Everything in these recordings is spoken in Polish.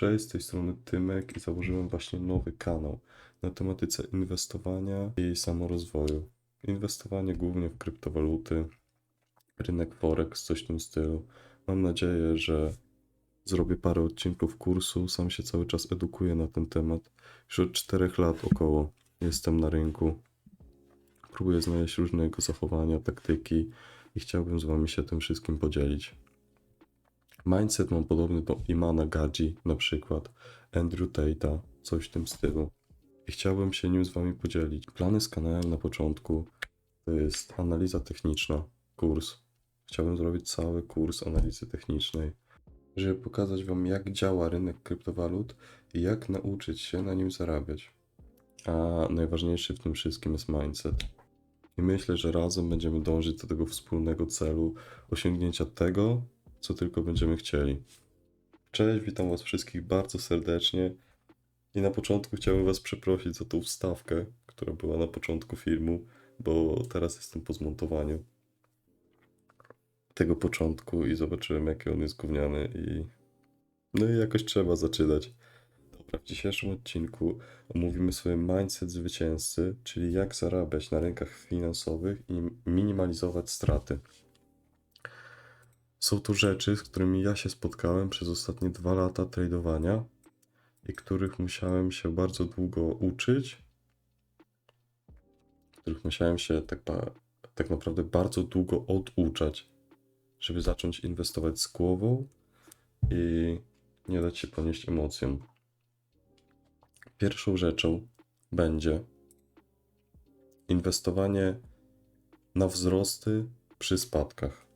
Cześć, z tej strony Tymek i założyłem właśnie nowy kanał na tematyce inwestowania i samorozwoju. Inwestowanie głównie w kryptowaluty, rynek Forex, coś w tym stylu. Mam nadzieję, że zrobię parę odcinków kursu, sam się cały czas edukuję na ten temat. Już od 4 lat około jestem na rynku. Próbuję znaleźć różne jego zachowania, taktyki i chciałbym z Wami się tym wszystkim podzielić. Mindset mam podobny do Imana Gadzi, na przykład Andrew Tate'a, coś w tym stylu. I chciałbym się nim z Wami podzielić. Plany z kanałem na początku to jest analiza techniczna, kurs. Chciałbym zrobić cały kurs analizy technicznej, żeby pokazać Wam, jak działa rynek kryptowalut i jak nauczyć się na nim zarabiać. A najważniejszy w tym wszystkim jest mindset. I myślę, że razem będziemy dążyć do tego wspólnego celu osiągnięcia tego, co tylko będziemy chcieli. Cześć, witam Was wszystkich bardzo serdecznie. I na początku chciałbym Was przeprosić za tą wstawkę, która była na początku filmu, bo teraz jestem po zmontowaniu tego początku i zobaczyłem, jaki on jest gówniany i no i jakoś trzeba zaczynać. Dobra, w dzisiejszym odcinku omówimy sobie mindset zwycięzcy, czyli jak zarabiać na rynkach finansowych i minimalizować straty. Są to rzeczy, z którymi ja się spotkałem przez ostatnie dwa lata tradowania i których musiałem się bardzo długo uczyć, których musiałem się tak, tak naprawdę bardzo długo oduczać, żeby zacząć inwestować z głową i nie dać się ponieść emocjom. Pierwszą rzeczą będzie inwestowanie na wzrosty przy spadkach.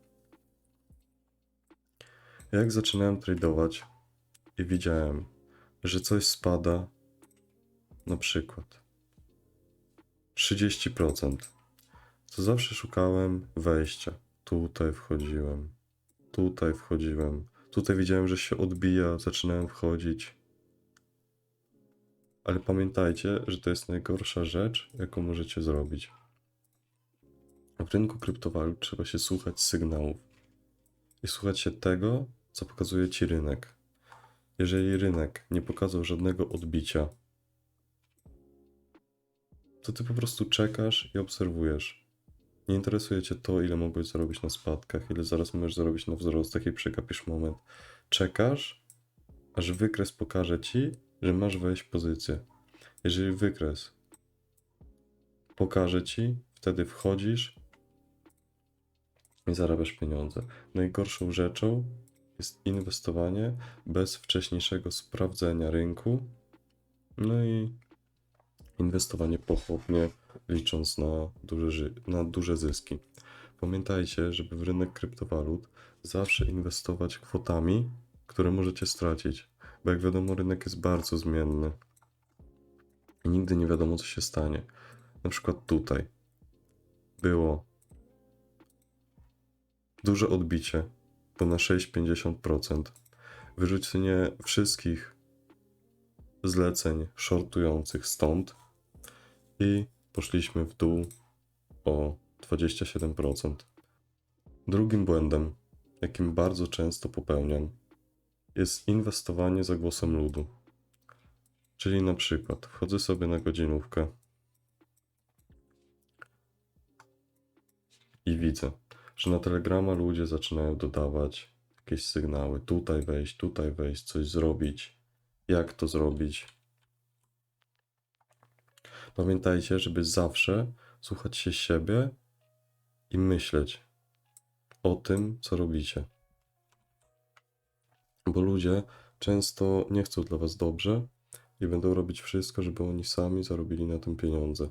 Jak zaczynałem tradować i widziałem, że coś spada, na przykład 30%, to zawsze szukałem wejścia. Tutaj wchodziłem, tutaj wchodziłem, tutaj widziałem, że się odbija, zaczynałem wchodzić. Ale pamiętajcie, że to jest najgorsza rzecz, jaką możecie zrobić. W rynku kryptowalut trzeba się słuchać sygnałów i słuchać się tego, co pokazuje ci rynek. Jeżeli rynek nie pokazał żadnego odbicia, to ty po prostu czekasz i obserwujesz. Nie interesuje cię to, ile mogłeś zarobić na spadkach, ile zaraz możesz zarobić na wzrostach i przegapisz moment. Czekasz, aż wykres pokaże ci, że masz wejść w pozycję. Jeżeli wykres pokaże ci, wtedy wchodzisz i zarabiasz pieniądze. Najgorszą rzeczą jest inwestowanie bez wcześniejszego sprawdzenia rynku, no i inwestowanie pochopnie, licząc na duże, na duże zyski. Pamiętajcie, żeby w rynek kryptowalut zawsze inwestować kwotami, które możecie stracić, bo jak wiadomo, rynek jest bardzo zmienny i nigdy nie wiadomo, co się stanie. Na przykład tutaj było duże odbicie, to na 6,50%. Wyrzucenie wszystkich zleceń shortujących stąd i poszliśmy w dół o 27%. Drugim błędem, jakim bardzo często popełniam, jest inwestowanie za głosem ludu. Czyli na przykład wchodzę sobie na godzinówkę i widzę, że na Telegrama ludzie zaczynają dodawać jakieś sygnały. Tutaj wejść, tutaj wejść, coś zrobić. Jak to zrobić? Pamiętajcie, żeby zawsze słuchać się siebie i myśleć o tym, co robicie. Bo ludzie często nie chcą dla Was dobrze i będą robić wszystko, żeby oni sami zarobili na tym pieniądze.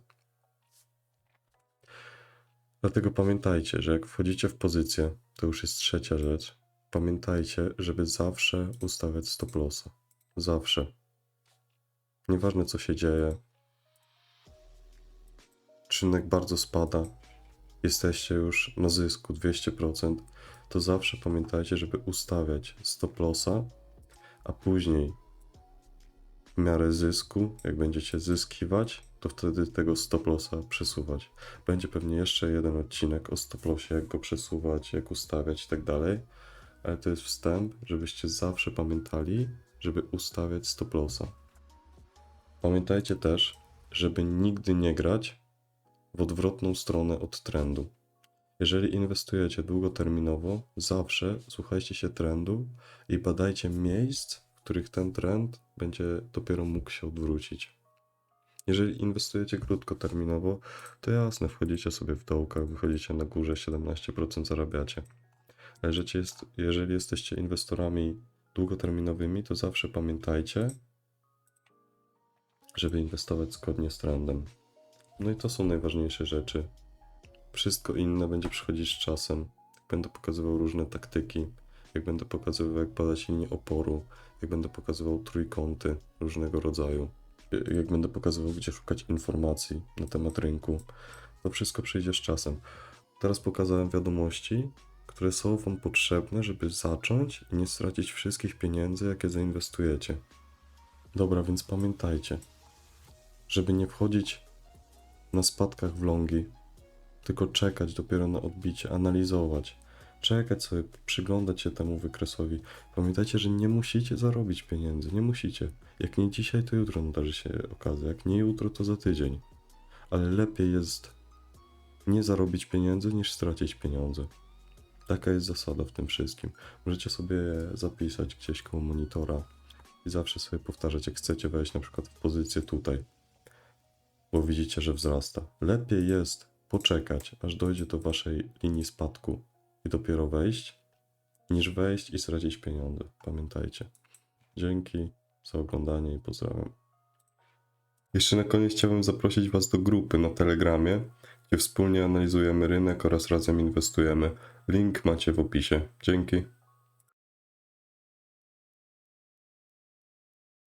Dlatego pamiętajcie, że jak wchodzicie w pozycję, to już jest trzecia rzecz. Pamiętajcie, żeby zawsze ustawiać stop lossa. Zawsze. Nieważne co się dzieje. Czy rynek bardzo spada, jesteście już na zysku 200%, to zawsze pamiętajcie, żeby ustawiać stop lossa, a później w miarę zysku, jak będziecie zyskiwać, to wtedy tego stop lossa przesuwać. Będzie pewnie jeszcze jeden odcinek o stop lossie, jak go przesuwać, jak ustawiać i tak dalej. Ale to jest wstęp, żebyście zawsze pamiętali, żeby ustawiać stop lossa. Pamiętajcie też, żeby nigdy nie grać w odwrotną stronę od trendu. Jeżeli inwestujecie długoterminowo, zawsze słuchajcie się trendu i badajcie miejsc, w których ten trend będzie dopiero mógł się odwrócić. Jeżeli inwestujecie krótkoterminowo, to jasne, wchodzicie sobie w dołkach, wychodzicie na górze, 17% zarabiacie. Ale jeżeli, jest, jeżeli jesteście inwestorami długoterminowymi, to zawsze pamiętajcie, żeby inwestować zgodnie z trendem. No i to są najważniejsze rzeczy. Wszystko inne będzie przychodzić z czasem. Będę pokazywał różne taktyki, jak będę pokazywał, jak badać linię oporu, jak będę pokazywał trójkąty różnego rodzaju, jak będę pokazywał, gdzie szukać informacji na temat rynku, to wszystko przyjdzie z czasem. Teraz pokazałem wiadomości, które są Wam potrzebne, żeby zacząć i nie stracić wszystkich pieniędzy, jakie zainwestujecie. Dobra, więc pamiętajcie, żeby nie wchodzić na spadkach w longi, tylko czekać dopiero na odbicie, analizować, czekać sobie, przyglądać się temu wykresowi. Pamiętajcie, że nie musicie zarobić pieniędzy, nie musicie. Jak nie dzisiaj, to jutro nadarzy się okazja, jak nie jutro, to za tydzień. Ale lepiej jest nie zarobić pieniędzy, niż stracić pieniądze. Taka jest zasada w tym wszystkim. Możecie sobie zapisać gdzieś koło monitora i zawsze sobie powtarzać, jak chcecie wejść na przykład w pozycję tutaj, bo widzicie, że wzrasta. Lepiej jest poczekać, aż dojdzie do waszej linii spadku i dopiero wejść, niż wejść i stracić pieniądze. Pamiętajcie. Dzięki za oglądanie i pozdrawiam. Jeszcze na koniec chciałbym zaprosić Was do grupy na Telegramie, gdzie wspólnie analizujemy rynek oraz razem inwestujemy. Link macie w opisie. Dzięki.